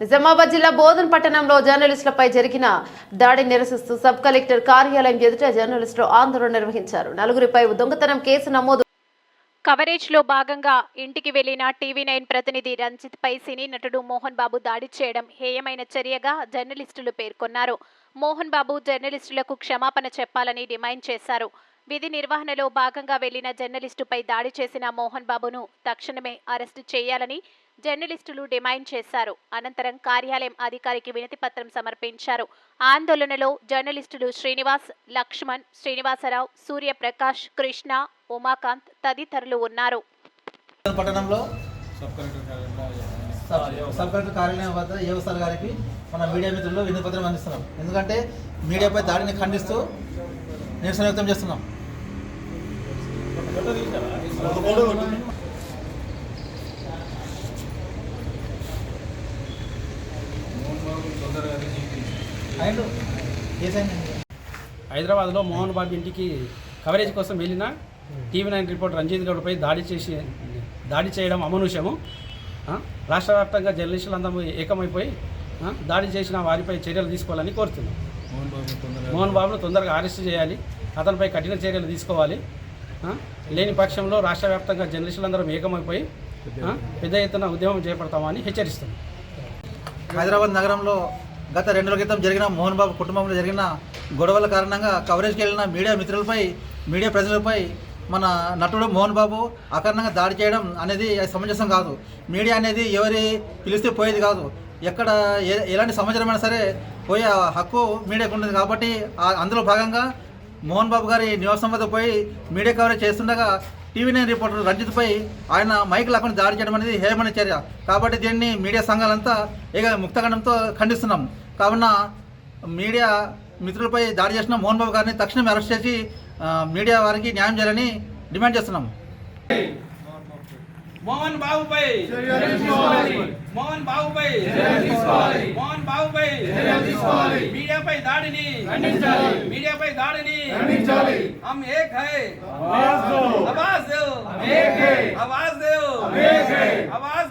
నిజామాబాద్ జిల్లా బోధన్ పట్టణంలో జర్నలిస్టులపై జరిగిన దాడి నిరసిస్తూ సబ్ కలెక్టర్ కార్యాలయం ఎదుట జర్నలిస్టులు ఆందోళన నిర్వహించారు. నలుగురిపై దొంగతనం కేసు నమోదు కవరేజ్లో భాగంగా ఇంటికి వెళ్ళిన టీవీ నైన్ ప్రతినిధి రంజిత్ పై సినీ నటుడు మోహన్ బాబు దాడి చేయడం హేయమైన చర్యగా జర్నలిస్టులు పేర్కొన్నారు. మోహన్ బాబు జర్నలిస్టులకు క్షమాపణ చెప్పాలని డిమాండ్ చేశారు. విధి నిర్వహణలో భాగంగా వెళ్ళిన జర్నలిస్టుపై దాడి చేసిన మోహన్ బాబును తక్షణమే అరెస్టు చేయాలని జర్నలిస్టులు డిమాండ్ చేశారు. అనంతరం కార్యాలయం అధికారికి వినతి పత్రం సమర్పించారు. ఆందోళనలో జర్నలిస్టులు శ్రీనివాస్ లక్ష్మణ్ శ్రీనివాసరావు సూర్యప్రకాష్ కృష్ణ ఉమాకాంత్ తదితరులు ఉన్నారు. పట్టణంలో సబ్ కలెక్టర్ కార్యాలయం వద్ద ఏవో సార్ గారికి మన మీడియా మిత్రులు వినతి పత్రం అందిస్తున్నాం. ఎందుకంటే మీడియాపై దాడిని ఖండిస్తూ నిరసన వ్యక్తం చేస్తున్నాం. హైదరాబాద్లో మోహన్ బాబు ఇంటికి కవరేజ్ కోసం వెళ్ళిన టీవీ నైన్ రిపోర్టర్ రంజిత్ గౌడ్పై దాడి చేసి దాడి చేయడం అమనుష్యము. ఆ, రాష్ట్ర వ్యాప్తంగా జర్నలిస్టులందరూ ఏకమైపోయి దాడి చేసిన వారిపై చర్యలు తీసుకోవాలని కోరుతున్నాం. మోహన్ బాబు తొందరగా మోహన్ బాబును తొందరగా అరెస్ట్ చేయాలి అతనిపై కఠిన చర్యలు తీసుకోవాలి. లేని పక్షంలో రాష్ట్ర వ్యాప్తంగా జర్నలిస్టులందరం ఏకమైపోయి పెద్ద ఎత్తున ఉద్యమం చేపడతామని హెచ్చరిస్తున్నాం. హైదరాబాద్ నగరంలో గత రెండు రోజుల క్రితం జరిగిన మోహన్ బాబు కుటుంబంలో జరిగిన గొడవల కారణంగా కవరేజ్కి వెళ్ళిన మీడియా మిత్రులపై మీడియా ప్రజలపై మన నటుడు మోహన్ బాబు అకారణంగా దాడి చేయడం అనేది అది సమంజసం కాదు. మీడియా అనేది ఎవరి పిలిస్తే పోయేది కాదు. ఎక్కడ ఏ- ఎలాంటి సమాచారమైనా సరే పోయే హక్కు మీడియాకు ఉంటుంది కాబట్టి అందులో భాగంగా మోహన్ బాబు గారి నివాసం వద్ద పోయి మీడియా కవరేజ్ చేస్తుండగా టీవీ నైన్ రిపోర్టర్ రంజిత్పై ఆయన మైక్ లాక్కుని దాడి చేయడం అనేది హేయమైన చర్య కాబట్టి దీన్ని మీడియా సంఘాలంతా ఏక ముక్తగండంతో ఖండిస్తున్నాం కావున మీడియా మిత్రులపై దాడి చేసిన మోహన్ బాబు గారిని తక్షణమే అరెస్ట్ చేసి ఆ, మీడియా వారికి న్యాయం చేయాలని డిమాండ్ చేస్తున్నాం మోహన్ బాబుపై మోహన్ బాబుపై మోహన్ బాబుపై మీడియాపై దాడిని మీడియాపై దాడిని हम एक है आवाज दो आवाज दो आवाज